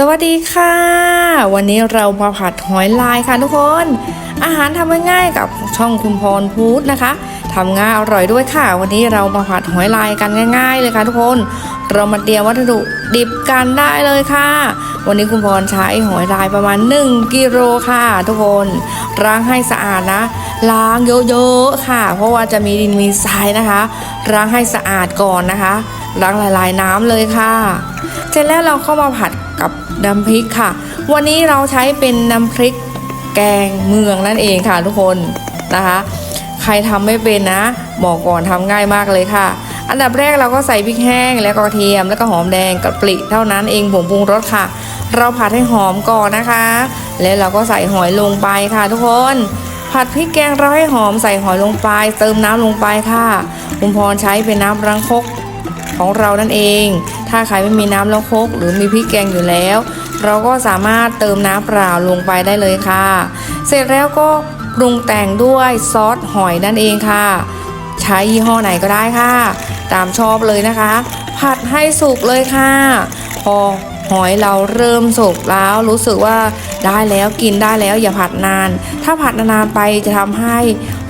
สวัสดีค่ะ วันนี้เรามาผัดหอยลายค่ะทุกคน อาหารทำง่ายๆกับช่องคุณพรพูดนะคะทำง่ายอร่อยด้วยค่ะ วันนี้เรามาผัดหอยลายกันง่าย ๆ เลยค่ะทุกคน เรามาเตรียมวัตถุดิบกันได้เลยค่ะ วันนี้คุณพรใช้หอยลายประมาณ 1กิโลค่ะ ทุกคนล้างให้สะอาดนะล้างเยอะๆค่ะ เพราะว่าจะมีดินมีทรายนะคะล้างให้สะอาดก่อนนะคะ ล้างละลายน้ำเลยค่ะ เสร็จแล้วเราเข้ามาผัดกับน้ำพริกค่ะ วันนี้เราใช้เป็นน้ำพริกแกงเมืองนั่นเองค่ะทุกคนนะคะ ใครทำไม่เป็นนะบอกก่อนทำง่ายมากเลยค่ะ อันดับแรกเราก็ใส่พริกแห้งแล้วก็กระเทียมแล้วก็หอมแดงกับปลีเท่านั้นเองผงปรุงรสค่ะ เราผัดให้หอมก่อนนะคะ แล้วเราก็ใส่หอยลงไปค่ะทุกคนผัดพริกแกงเราให้หอมใส่หอยลงไป เติมน้ำลงไปค่ะ คุณพรใช้เป็นน้ำรังคก ของเรานั่นเอง ถ้าใครไม่มีน้ำแล้วคกหรือมีพริกแกงอยู่แล้ว เราก็สามารถเติมน้ำเปล่าลงไปได้เลยค่ะ เสร็จแล้วก็ปรุงแต่งด้วยซอสหอยนั่นเองค่ะ ใช้ยี่ห้อไหนก็ได้ค่ะ ตามชอบเลยนะคะ ผัดให้สุกเลยค่ะ พอหอยเราเริ่มสุกแล้วรู้สึกว่าได้แล้วกินได้แล้วอย่าผัดนาน ถ้าผัดนานๆไปจะทำให้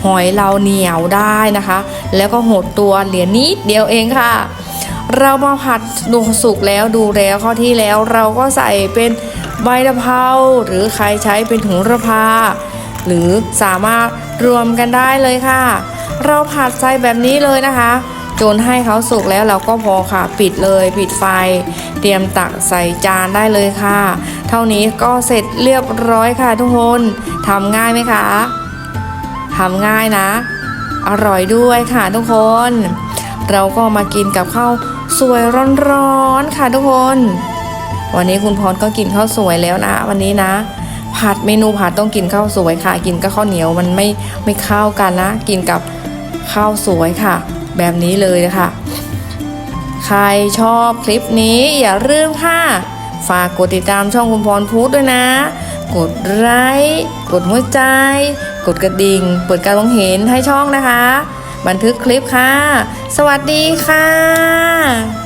หอยเราเหนียวได้นะคะ แล้วก็หดตัวเหลือนิดเดียวเองค่ะ เรามาผัดดูสุกแล้วดูแล้วข้าที่แล้วเราก็ใส่เป็นใบกะเพราหรือใครใช้เป็นถุงระพา หรือสามารถรวมกันได้เลยค่ะ เราผัดใส่แบบนี้เลยนะคะ จนให้เขาสุกแล้วเราก็พอค่ะ ปิดเลยปิดไฟ เตรียมตักใส่จานได้เลยค่ะ เท่านี้ก็เสร็จเรียบร้อยค่ะทุกคนทำง่ายไหมคะทำง่ายนะ อร่อยด้วยค่ะทุกคน เราก็มากินกับข้าว สวยร้อนๆค่ะทุกคน วันนี้คุณพรก็กินข้าวสวยแล้วนะ วันนี้นะผัดเมนูผัดต้องกินข้าวสวยค่ะ กินกับข้าวเหนียวมันไม่ไม่เข้ากันนะ กินกับข้าวสวยค่ะ แบบนี้เลยนะคะใครชอบคลิปนี้อย่าลืมค่ะ ฝากกดติดตามช่องคุณพรพูดด้วยนะ กดไลค์กดหัวใจ กดกระดิ่ง เปิดการมองเห็นให้ช่องนะคะ บันทึกคลิปค่ะ สวัสดีค่ะ